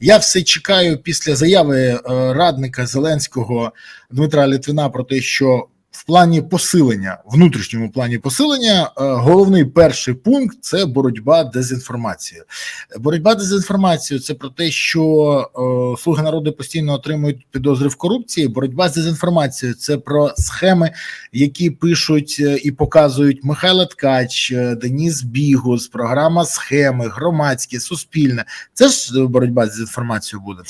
Я все чекаю після заяви е, радника Зеленського Дмитра Літвина про те, що плані посилення, внутрішньому плані посилення, е, головний перший пункт це боротьба дезінформацією. Боротьба дезінформацією це про те, що е, слуги народу постійно отримують підозри в корупції. Боротьба з дезінформацією це про схеми, які пишуть е, і показують Михайло Ткач, Деніс Бігус, програма схеми, громадське, суспільне. Це ж боротьба з дезінформацією буде.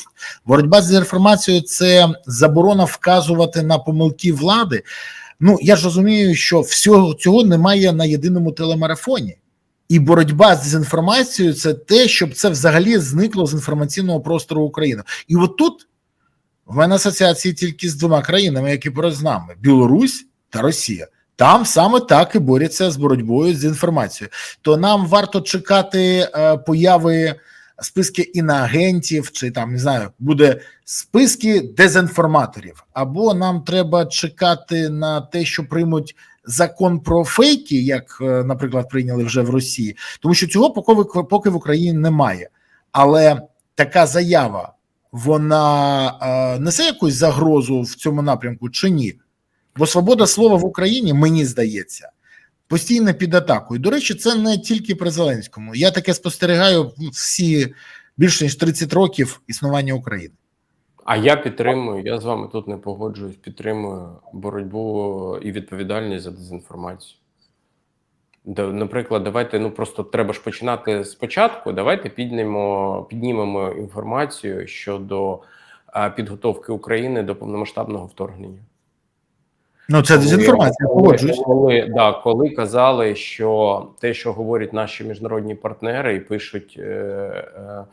Боротьба з дезінформацією це заборона вказувати на помилки влади. Ну я ж розумію, що всього цього немає на єдиному телемарафоні. І боротьба з дезінформацією це те, щоб це взагалі зникло з інформаційного простору України. І от тут в мене асоціації тільки з двома країнами, які поруч з нами: Білорусь та Росія. Там саме так і борються з боротьбою з інформацією. То нам варто чекати е, появи списки іноагентів, чи там не знаю, буде списки дезінформаторів, або нам треба чекати на те, що приймуть закон про фейки, як, е, наприклад, прийняли вже в Росії, тому що цього поки в- Україні немає. Але така заява вона е, несе якусь загрозу в цьому напрямку чи ні? Бо свобода слова в Україні, мені здається, постійно під атакою. До речі, це не тільки при Зеленському. Я таке спостерігаю ну, всі більше ніж 30 років існування України. А я підтримую, я з вами тут не погоджуюсь, підтримую боротьбу і відповідальність за дезінформацію. Наприклад, давайте ну просто треба ж починати спочатку. Давайте піднімемо, піднімемо інформацію щодо підготовки України до повномасштабного вторгнення. Ну, це дезінформація, Коли- погоджуюсь. Коли, да, коли казали, що те, що говорять наші міжнародні партнери, і пишуть е, е,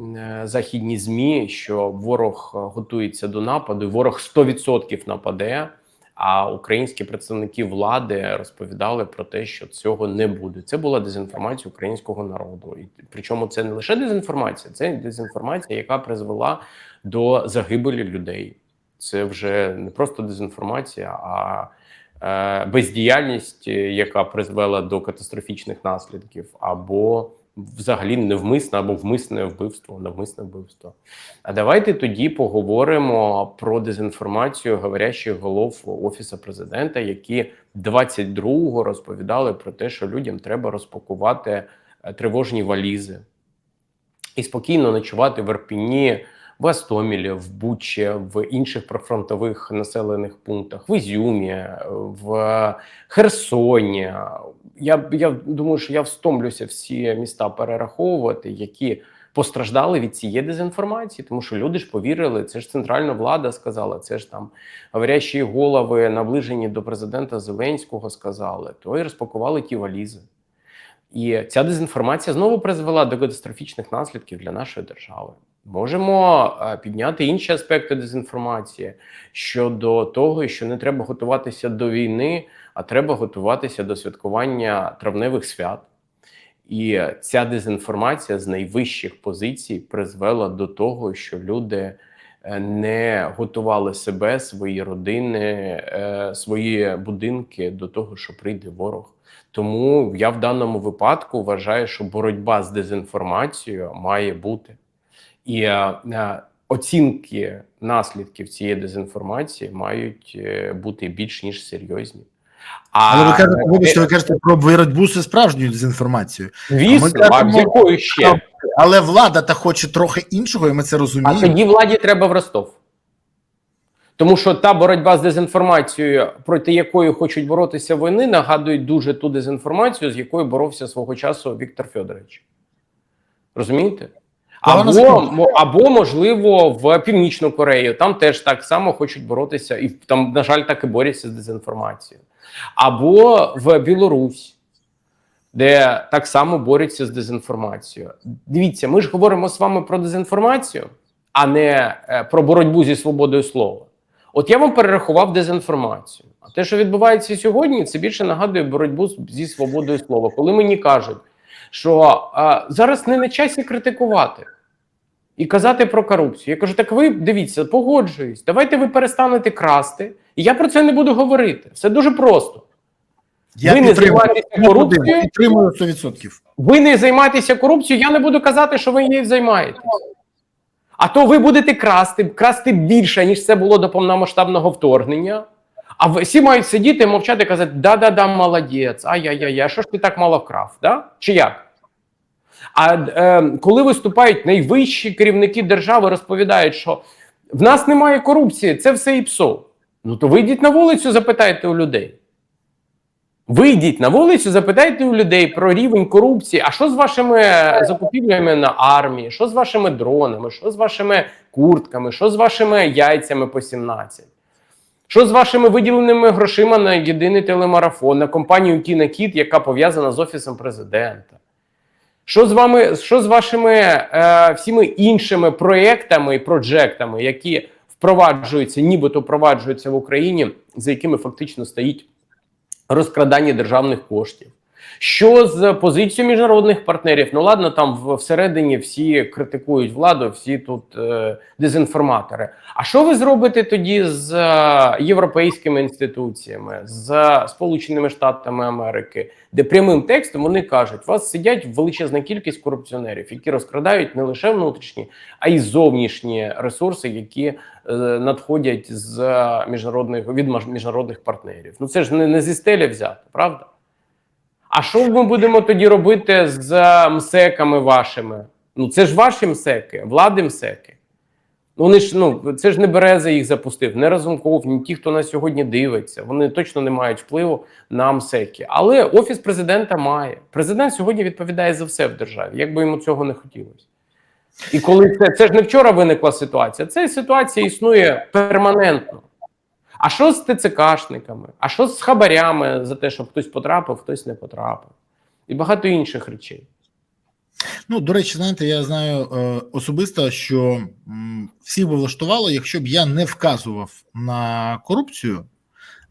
е, західні змі, що ворог е, готується до нападу, ворог 100% нападе. А українські представники влади розповідали про те, що цього не буде. Це була дезінформація українського народу. І причому це не лише дезінформація, це дезінформація, яка призвела до загибелі людей. Це вже не просто дезінформація, а е, бездіяльність, е, яка призвела до катастрофічних наслідків, або взагалі невмисне або вмисне вбивство, навмисне вбивство. А давайте тоді поговоримо про дезінформацію говорящих голов офісу президента, які 22-го розповідали про те, що людям треба розпакувати е, тривожні валізи і спокійно ночувати в Ірпіні, в Астомілі, в Бучі, в інших прифронтових населених пунктах, в Ізюмі, в Херсоні. Я, я думаю, що я встомлюся всі міста перераховувати, які постраждали від цієї дезінформації, тому що люди ж повірили, це ж центральна влада сказала, це ж там говорящі голови, наближені до президента Зеленського, сказали, то і розпакували ті валізи. І ця дезінформація знову призвела до катастрофічних наслідків для нашої держави. Можемо підняти інші аспекти дезінформації щодо того, що не треба готуватися до війни, а треба готуватися до святкування травневих свят. І ця дезінформація з найвищих позицій призвела до того, що люди е, не готували себе, свої родини, е, свої будинки до того, що прийде ворог. Тому я в даному випадку вважаю, що боротьба з дезінформацією має бути. І е, е, оцінки наслідків цієї дезінформації мають е, бути більш ніж серйозні. А Але ви кажете, вибачте, ви кажете про боротьбу зі справжньою дезінформацією. звісно, а кажемо, з якою ще? Але влада та хоче трохи іншого, і ми це А розуміємо. тоді владі треба в Ростов. Тому що та боротьба з дезінформацією, проти якої хочуть боротися вони, нагадують дуже ту дезінформацію, з якою боровся свого часу Віктор Федорович. Розумієте? Або, або, можливо, в Північну Корею там теж так само хочуть боротися, і там, на жаль, так і борються з дезінформацією. Або в Білорусь, де так само борються з дезінформацією. Дивіться, ми ж говоримо з вами про дезінформацію, а не е, про боротьбу зі свободою слова. От я вам перерахував дезінформацію. А те, що відбувається сьогодні, це більше нагадує боротьбу зі свободою слова. Коли мені кажуть, що а, зараз не на часі критикувати і казати про корупцію. Я кажу: так ви дивіться, погоджуюсь, давайте ви перестанете красти, і я про це не буду говорити. Все дуже просто. Я ви не займаєтеся корупцією, підтримую 100%. ви не займаєтеся корупцією, я не буду казати, що ви її займаєтесь. А то ви будете красти, красти більше, ніж це було до повномасштабного вторгнення. А всі мають сидіти, мовчати і казати: да-да-да, молодець, ай-яй-яй, що ж ти так мало вкрав? Да? Чи як? А е, коли виступають найвищі керівники держави, розповідають, що в нас немає корупції, це все ІПСО. Ну то вийдіть на вулицю, запитайте у людей. Вийдіть на вулицю, запитайте у людей про рівень корупції. А що з вашими закупівлями на армії? Що з вашими дронами? Що з вашими куртками? Що з вашими яйцями по 17? Що з вашими виділеними грошима на єдиний телемарафон, на компанію Кінакіт, яка пов'язана з офісом президента? Що з вами, що з вашими е, всіми іншими проектами і проджектами, які впроваджуються, нібито впроваджуються в Україні, за якими фактично стоїть розкрадання державних коштів? Що з позицією міжнародних партнерів? Ну ладно, там всередині всі критикують владу, всі тут е, дезінформатори. А що ви зробите тоді з е, європейськими інституціями, з Сполученими Штатами Америки, де прямим текстом вони кажуть, у вас сидять величезна кількість корупціонерів, які розкрадають не лише внутрішні, а й зовнішні ресурси, які е, надходять з міжнародних від міжнародних партнерів. Ну це ж не, не зі стелі взято, правда? А що ми будемо тоді робити з е, МСЕКами вашими? Ну це ж ваші МСЕКи, влади МСЕКи. Ну, Вони ж ну це ж не Береза їх запустив, не Разумков, ні ті, хто нас сьогодні дивиться. Вони точно не мають впливу на МСЕКи. Але офіс президента має. Президент сьогодні відповідає за все в державі, як би йому цього не хотілося. І коли це, це ж не вчора виникла ситуація, ця ситуація існує перманентно. А що з ТЦКшниками? А що з хабарями за те, щоб хтось потрапив, хтось не потрапив? І багато інших речей. Ну, до речі, знаєте, я знаю е, особисто, що м, всіх би влаштувало, якщо б я не вказував на корупцію,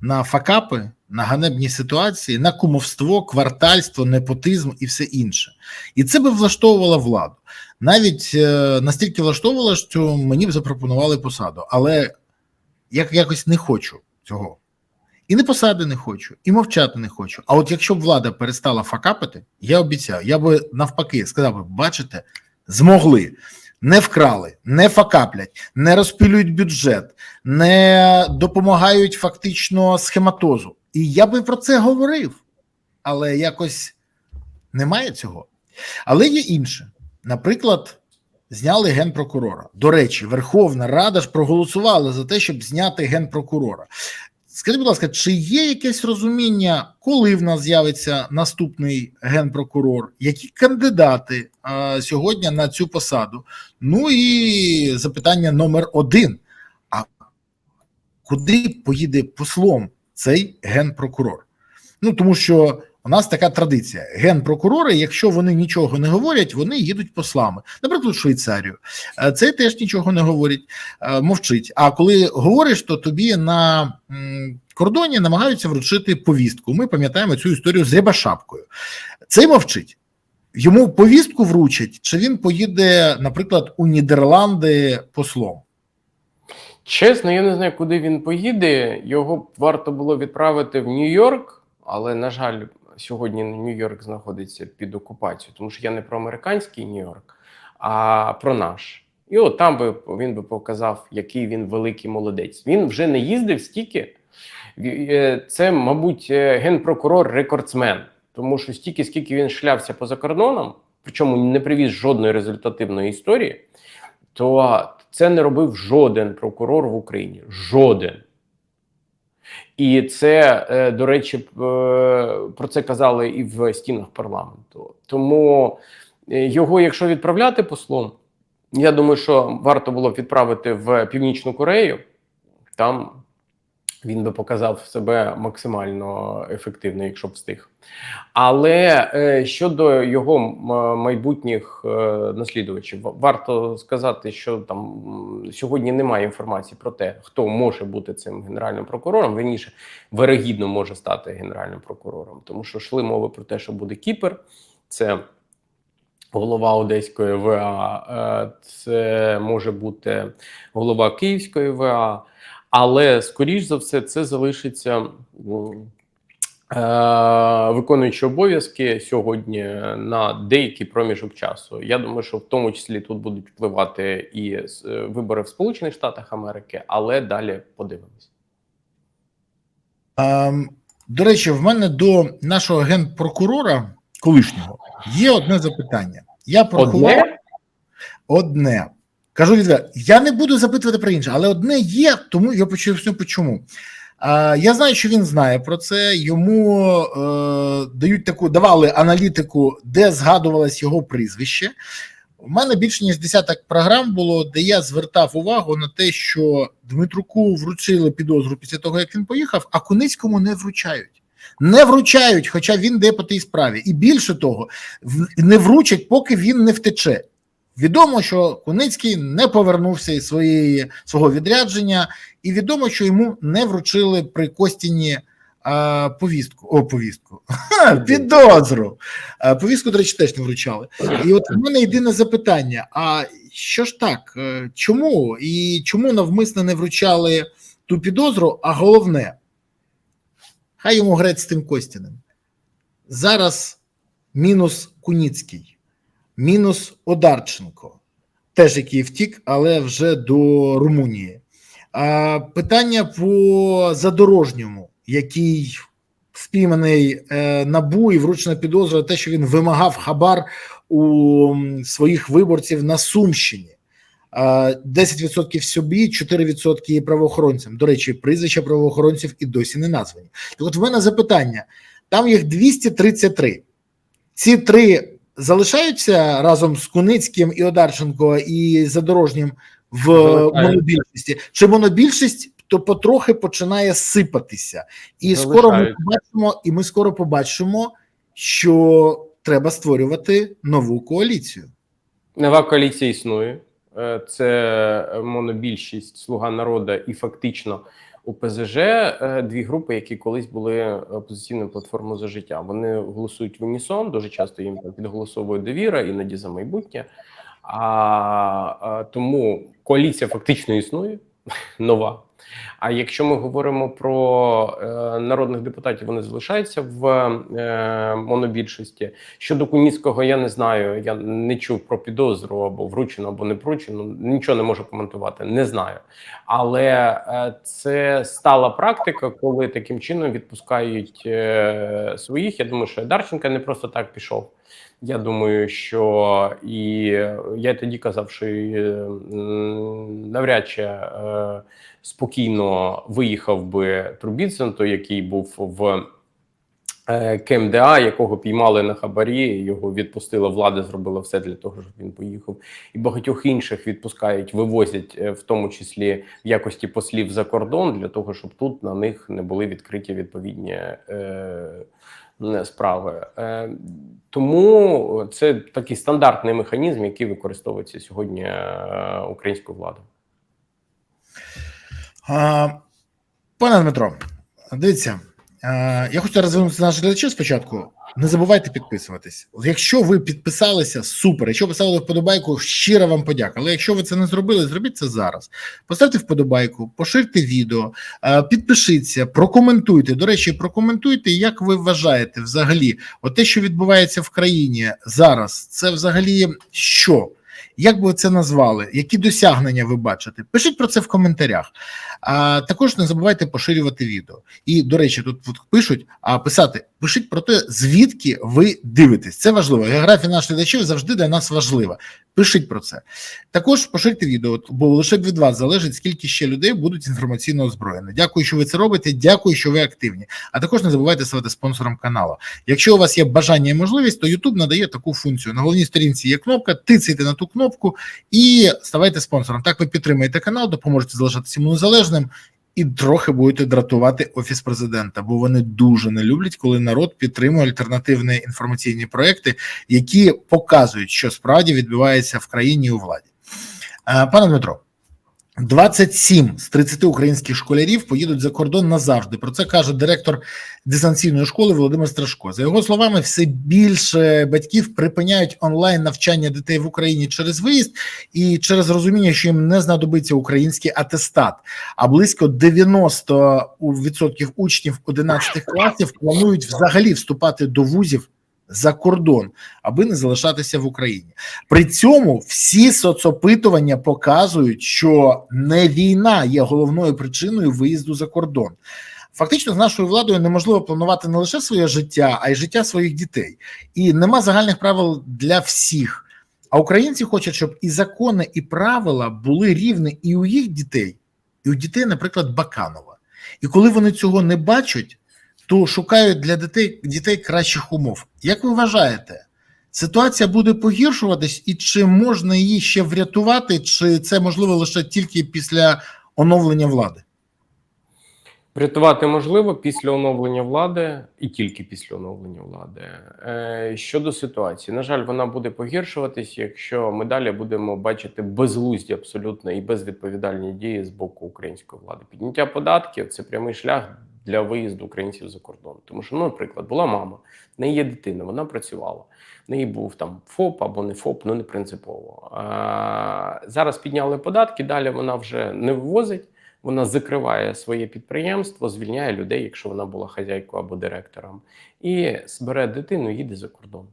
на факапи, на ганебні ситуації, на кумовство, квартальство, непотизм і все інше. І це би влаштовувало владу. Навіть е, настільки влаштовувало, що мені б запропонували посаду, але я якось не хочу цього. І не посади не хочу, і мовчати не хочу. А от якщо б влада перестала факапити, я обіцяю, я би навпаки сказав би: бачите, змогли, не вкрали, не факаплять, не розпилюють бюджет, не допомагають фактично схематозу. І я би про це говорив, але якось немає цього. Але є інше. Наприклад, зняли генпрокурора. До речі, Верховна Рада ж проголосувала за те, щоб зняти генпрокурора. Скажіть, будь ласка, чи є якесь розуміння, коли в нас з'явиться наступний генпрокурор? Які кандидати а, сьогодні на цю посаду? Ну і запитання номер один: а куди поїде послом цей генпрокурор? Ну тому що у нас така традиція: генпрокурори, якщо вони нічого не говорять, вони їдуть послами, наприклад, в Швейцарію. Е, Це теж нічого не говорить, е, мовчить. А коли говориш, то тобі на кордоні намагаються вручити повістку. Ми пам'ятаємо цю історію з Рябошапкою. Цей мовчить. Йому повістку вручать, чи він поїде, наприклад, у Нідерланди послом. Чесно, я не знаю, куди він поїде. Його варто було відправити в Нью-Йорк, але, на жаль, сьогодні Нью-Йорк знаходиться під окупацією, тому що я не про американський Нью-Йорк, а про наш. І от там би він би показав, який він великий молодець. Він вже не їздив стільки. Е, Це, мабуть, е, генпрокурор рекордсмен, тому що стільки, скільки він шлявся поза кордоном, причому не привіз жодної результативної історії, то це не робив жоден прокурор в Україні. Жоден. І це, е, до речі, е, про це казали і в стінах парламенту. Тому е, його, якщо відправляти послом, я думаю, що варто було б відправити в Північну Корею. Там він би показав себе максимально ефективно, якщо б встиг. Але е, щодо його майбутніх е, наслідувачів, варто сказати, що там сьогодні немає інформації про те, хто може бути цим генеральним прокурором. Вірніше, вирогідно може стати генеральним прокурором, тому що йшли мови про те, що буде Кіпер. Це голова Одеської ВА, е, це може бути голова Київської ВА, але скоріш за все це залишиться е, виконуючи обов'язки сьогодні на деякий проміжок часу. Я думаю, що в тому числі тут будуть впливати і е, вибори в Сполучених Штатах Америки, але далі подивимось. Ем, До речі, в мене до нашого генпрокурора колишнього є одне запитання. Я порахував Одне одне. Кажу відверто, я не буду запитувати про інше, але одне є, тому я поясню чому. А, я знаю, що він знає про це. Йому е, дають таку, давали аналітику, де згадувалось його прізвище. У мене більше ніж десяток програм було, де я звертав увагу на те, що Дмитруку вручили підозру після того, як він поїхав, а Куницькому не вручають. Не вручають, хоча він де по тій справі. І більше того, не вручать, поки він не втече. Відомо, що Куницький не повернувся із своєї свого відрядження, і відомо, що йому не вручили при Костіні а, повістку. О, повістку. Ха, підозру. А, повістку, до речі, теж не вручали. І от в мене єдине запитання: а що ж так? е, Чому? І чому навмисно не вручали ту підозру? А головне, хай йому грець з тим Костіним. Зараз мінус Куніцький, мінус Одарченко, теж який втік, але вже до Румунії. А, питання по задорожньому, який спійманий е, набу і вручена підозра, те, що він вимагав хабар у своїх виборців на Сумщині. 10% собі, 4% правоохоронцям. До речі, прізвища правоохоронців і досі не названі. Так от в мене запитання: там їх 233. Ці три залишаються разом з Куницьким і Одарченко і Задорожнім в монобільшості. Чи монобільшість то потрохи починає сипатися, і скоро ми побачимо, і ми скоро побачимо, що треба створювати нову коаліцію. Нова коаліція існує. Е, Це монобільшість Слуга народу і фактично УПЗЖ, ПЗЖ дві групи, які колись були опозиційною платформою за життя. Вони голосують в унісон. Дуже часто їм підголосовує довіра, іноді за майбутнє. А, а тому коаліція фактично існує нова. А якщо ми говоримо про е, народних депутатів, вони залишаються в е, монобільшості. Щодо Куніцького, я не знаю. Я не чув про підозру або вручено, або не вручено. Нічого не можу коментувати, не знаю. Але е, це стала практика, коли таким чином відпускають е, своїх. Я думаю, що Дарченка не просто так пішов. Я думаю, що і я тоді казав, що е, навряд чи е, спокійно виїхав би Трубіцин, той, який був в е, КМДА, якого піймали на хабарі, його відпустила влада, зробила все для того, щоб він поїхав. І багатьох інших відпускають, вивозять, е, в тому числі в якості послів за кордон, для того, щоб тут на них не були відкриті відповідні. Е, справи. Е, тому це такий стандартний механізм, який використовується сьогодні е, українською владою. Пане Дмитро, дивіться, я хочу розвинути наших глядачів спочатку. Не забувайте підписуватись. Якщо ви підписалися, супер. Якщо поставили вподобайку, щира вам подяка. Але якщо ви це не зробили, зробіть це зараз. Поставте вподобайку, поширте відео, підпишіться, прокоментуйте. До речі, прокоментуйте, як ви вважаєте взагалі, от те, що відбувається в країні зараз, це взагалі що? Як би ви це назвали? Які досягнення ви бачите? Пишіть про це в коментарях. А також не забувайте поширювати відео. І до речі, тут пишуть, а писати пишіть про те, звідки ви дивитесь. Це важливо. Географія наших глядачів завжди для нас важлива. Пишіть про це. Також поширте відео, бо лише від вас залежить, скільки ще людей будуть інформаційно озброєні. Дякую, що ви це робите. Дякую, що ви активні. А також не забувайте ставати спонсором каналу. Якщо у вас є бажання і можливість, то YouTube надає таку функцію. На головній сторінці є кнопка, тицяйте на ту кнопку і ставайте спонсором. Так ви підтримаєте канал, допоможете залишатися йому незалежним. І трохи будете дратувати офіс президента, бо вони дуже не люблять, коли народ підтримує альтернативні інформаційні проекти, які показують, що справді відбувається в країні і у владі. Е, Пане Дмитро, 27 з 30 українських школярів поїдуть за кордон назавжди. Про це каже директор дистанційної школи Володимир Страшко. За його словами, все більше батьків припиняють онлайн навчання дітей в Україні через виїзд і через розуміння, що їм не знадобиться український атестат. А близько 90% учнів 11 класів планують взагалі вступати до вузів за кордон, аби не залишатися в Україні. При цьому всі соцопитування показують, що не війна є головною причиною виїзду за кордон. Фактично, з нашою владою неможливо планувати не лише своє життя, а й життя своїх дітей. І нема загальних правил для всіх. А українці хочуть, щоб і закони, і правила були рівні і у їх дітей, і у дітей, наприклад, Баканова. І коли вони цього не бачать, то шукають для дітей, дітей кращих умов. Як ви вважаєте, ситуація буде погіршуватись, і чи можна її ще врятувати, чи це можливо лише тільки після оновлення влади? Врятувати можливо після оновлення влади і тільки після оновлення влади. Е, щодо ситуації, на жаль, вона буде погіршуватись, якщо ми далі будемо бачити безглузді абсолютно і безвідповідальні дії з боку української влади. Підняття податків це прямий шлях для виїзду українців за кордон. Тому що, ну, наприклад, була мама, в неї є дитина, вона працювала. В неї був там ФОП або не ФОП, ну не принципово. А, зараз підняли податки, далі вона вже не вивозить. Вона закриває своє підприємство, звільняє людей, якщо вона була хазяйкою або директором, і збере дитину, їде за кордон.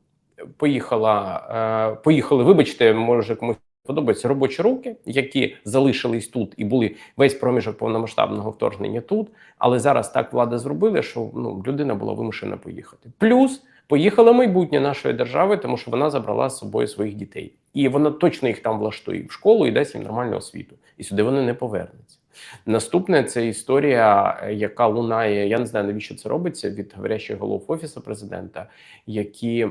Поїхала, е, поїхали. Вибачте, може комусь подобаються робочі руки, які залишились тут і були весь проміжок повномасштабного вторгнення тут. Але зараз так влада зробила, що ну людина була вимушена поїхати. Плюс поїхала майбутнє нашої держави, тому що вона забрала з собою своїх дітей, і вона точно їх там влаштує в школу і дасть їм нормальну освіту. І сюди вони не повернуться. Наступне це історія, яка лунає. Я не знаю, навіщо це робиться від говорящих голов офісу президента, які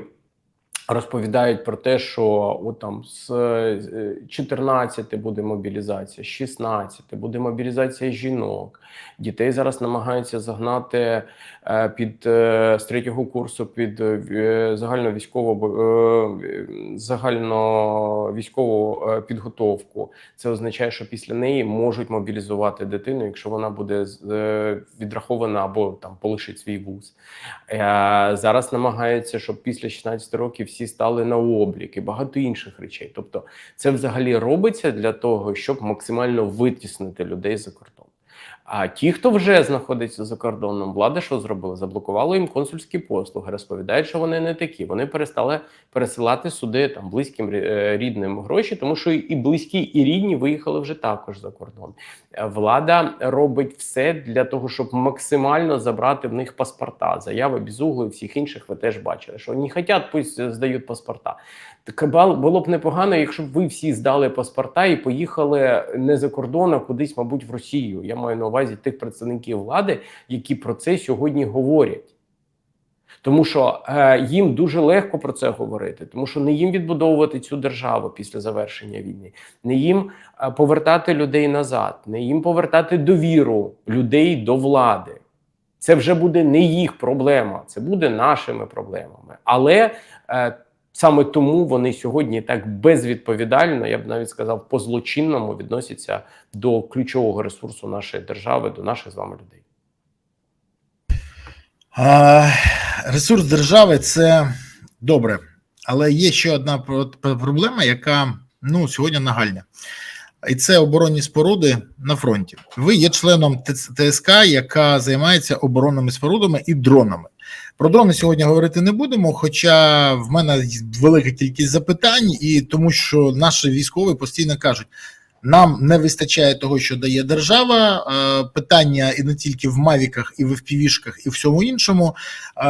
розповідають про те, що от там з е, 14 буде мобілізація, з 16 буде мобілізація жінок. Дітей зараз намагаються загнати е, під е, з третього курсу під е, загальновійськову е, загальновійськову е, підготовку. Це означає, що після неї можуть мобілізувати дитину, якщо вона буде е, відрахована або там полишить свій вуз. Е, Зараз намагаються, щоб після 16 років всі стали на облік і багато інших речей. Тобто, це взагалі робиться для того, щоб максимально витіснити людей за кордон. А ті, хто вже знаходиться за кордоном, влада що зробила? Заблокувала їм консульські послуги, розповідають, що вони не такі. Вони перестали пересилати сюди там близьким е, рідним гроші, тому що і близькі, і рідні виїхали вже також за кордон. Е, Влада робить все для того, щоб максимально забрати в них паспорта. Заяви Бізугли і всіх інших ви теж бачили, що не хочуть, пусть здають паспорта. Так було б непогано, якщо б ви всі здали паспорта і поїхали не за кордон, а кудись, мабуть, в Росію. Я маю на увазі тих представників влади, які про це сьогодні говорять. Тому що е, їм дуже легко про це говорити, тому що не їм відбудовувати цю державу після завершення війни, не їм е, повертати людей назад, не їм повертати довіру людей до влади. Це вже буде не їх проблема, це буде нашими проблемами. Але е, саме тому вони сьогодні так безвідповідально, я б навіть сказав, по злочинному відносяться до ключового ресурсу нашої держави, до наших з вами людей. А, ресурс держави це добре, але є ще одна про- про- проблема, яка ну сьогодні нагальна. І це оборонні споруди на фронті. Ви є членом ТСК, яка займається оборонними спорудами і дронами. Про дрони сьогодні говорити не будемо, хоча в мене велика кількість запитань, і тому що наші військові постійно кажуть: нам не вистачає того, що дає держава. Питання і не тільки в мавіках, і в FPV-шках, і всьому іншому.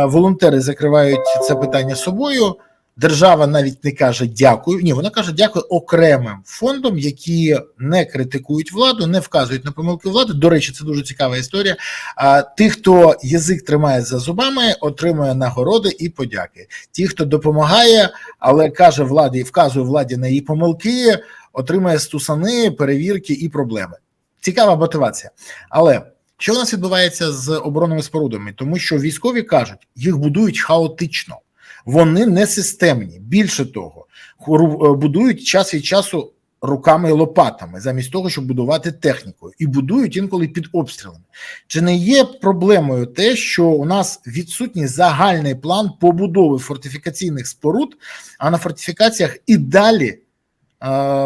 Волонтери закривають це питання собою. Держава навіть не каже дякую. Ні, вона каже дякую окремим фондам, які не критикують владу, не вказують на помилки влади. До речі, це дуже цікава історія. А ті, хто язик тримає за зубами, отримує нагороди і подяки. Ті, хто допомагає, але каже владі, вказує владі на її помилки, отримує стусани, перевірки і проблеми. Цікава мотивація. Але що у нас відбувається з оборонними спорудами? Тому що військові кажуть, їх будують хаотично, вони не системні. Більше того, е, будують час від часу руками і лопатами, замість того, щоб будувати техніку, і будують інколи під обстрілами. Чи не є проблемою те, що у нас відсутній загальний план побудови фортифікаційних споруд, а на фортифікаціях і далі е,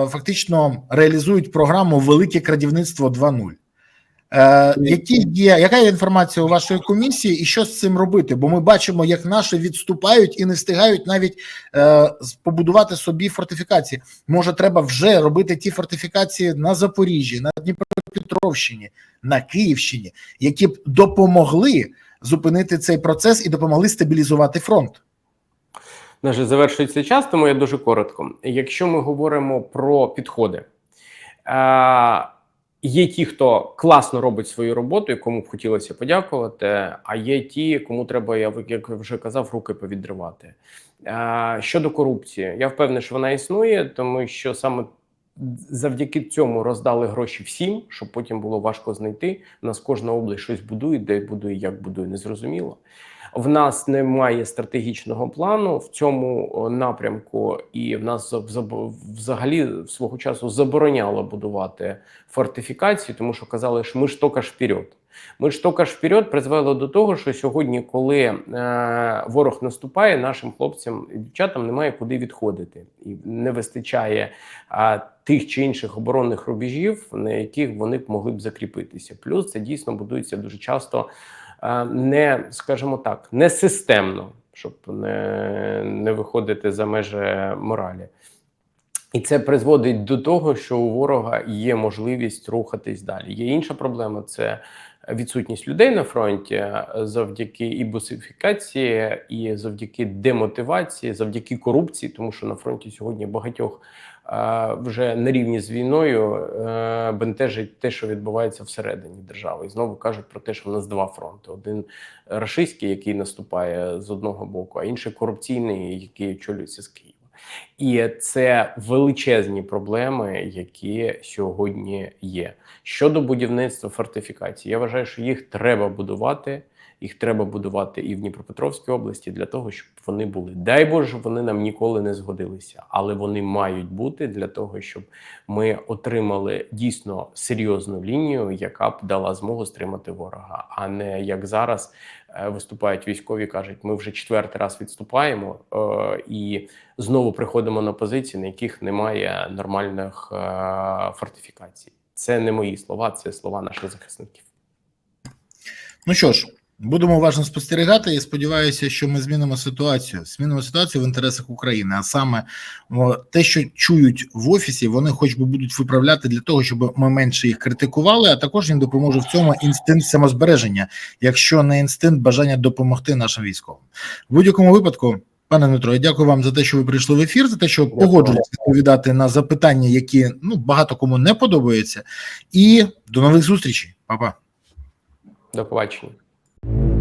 фактично реалізують програму Велике крадівництво 2.0? Е, які є, яка є інформація у вашої комісії, і що з цим робити? Бо ми бачимо, як наші відступають і не встигають навіть е, побудувати собі фортифікації. Може, треба вже робити ті фортифікації на Запоріжжі, на Дніпропетровщині, на Київщині, які б допомогли зупинити цей процес і допомогли стабілізувати фронт. Наш завершується час, тому я дуже коротко. Якщо ми говоримо про підходи, е, є ті, хто класно робить свою роботу, кому б хотілося подякувати. А є ті, кому треба, я як вже казав, руки повідривати. Щодо корупції, я впевнений, що вона існує, тому що саме. Завдяки цьому роздали гроші всім, щоб потім було важко знайти. У нас кожна область щось будує, де будує, як будує, незрозуміло. В нас немає стратегічного плану в цьому напрямку, і в нас за- взагалі свого часу забороняло будувати фортифікації, тому що казали, що ми ж тільки ж вперед. Ми ж тільки ж вперед призвело до того, що сьогодні, коли е, ворог наступає, нашим хлопцям і дівчатам немає куди відходити, і не вистачає а, тих чи інших оборонних рубежів, на яких вони б могли б закріпитися. Плюс це дійсно будується дуже часто е, не, скажімо так, не системно, щоб не, не виходити за межі моралі. І це призводить до того, що у ворога є можливість рухатись далі. Є інша проблема це відсутність людей на фронті завдяки і бусифікації, і завдяки демотивації, завдяки корупції, тому що на фронті сьогодні багатьох вже на рівні з війною е, бентежить те, що відбувається всередині держави. І знову кажуть про те, що в нас два фронти: один рашистський, який наступає з одного боку, а інший корупційний, який очолюється з Києва. І це величезні проблеми, які сьогодні є. Щодо будівництва фортифікацій, я вважаю, що їх треба будувати. Їх треба будувати і в Дніпропетровській області для того, щоб вони були. Дай Боже, вони нам ніколи не згодилися, але вони мають бути для того, щоб ми отримали дійсно серйозну лінію, яка б дала змогу стримати ворога, а не як зараз е, виступають військові, кажуть, ми вже четвертий раз відступаємо е, і знову приходимо на позиції, на яких немає нормальних е, фортифікацій. Це не мої слова, це слова наших захисників. Ну що ж, будемо уважно спостерігати і сподіваюся, що ми змінимо ситуацію. Змінимо ситуацію в інтересах України. А саме те, що чують в офісі, вони хоч би будуть виправляти для того, щоб ми менше їх критикували, а також їм допоможе в цьому інстинкт самозбереження, якщо не інстинкт бажання допомогти нашим військовим. В будь-якому випадку. Пане Дмитро, я дякую вам за те, що ви прийшли в ефір, за те, що Дякую. погоджуєтеся відповідати на запитання, які ну багато кому не подобаються. І до нових зустрічей, Па-па. До побачення. you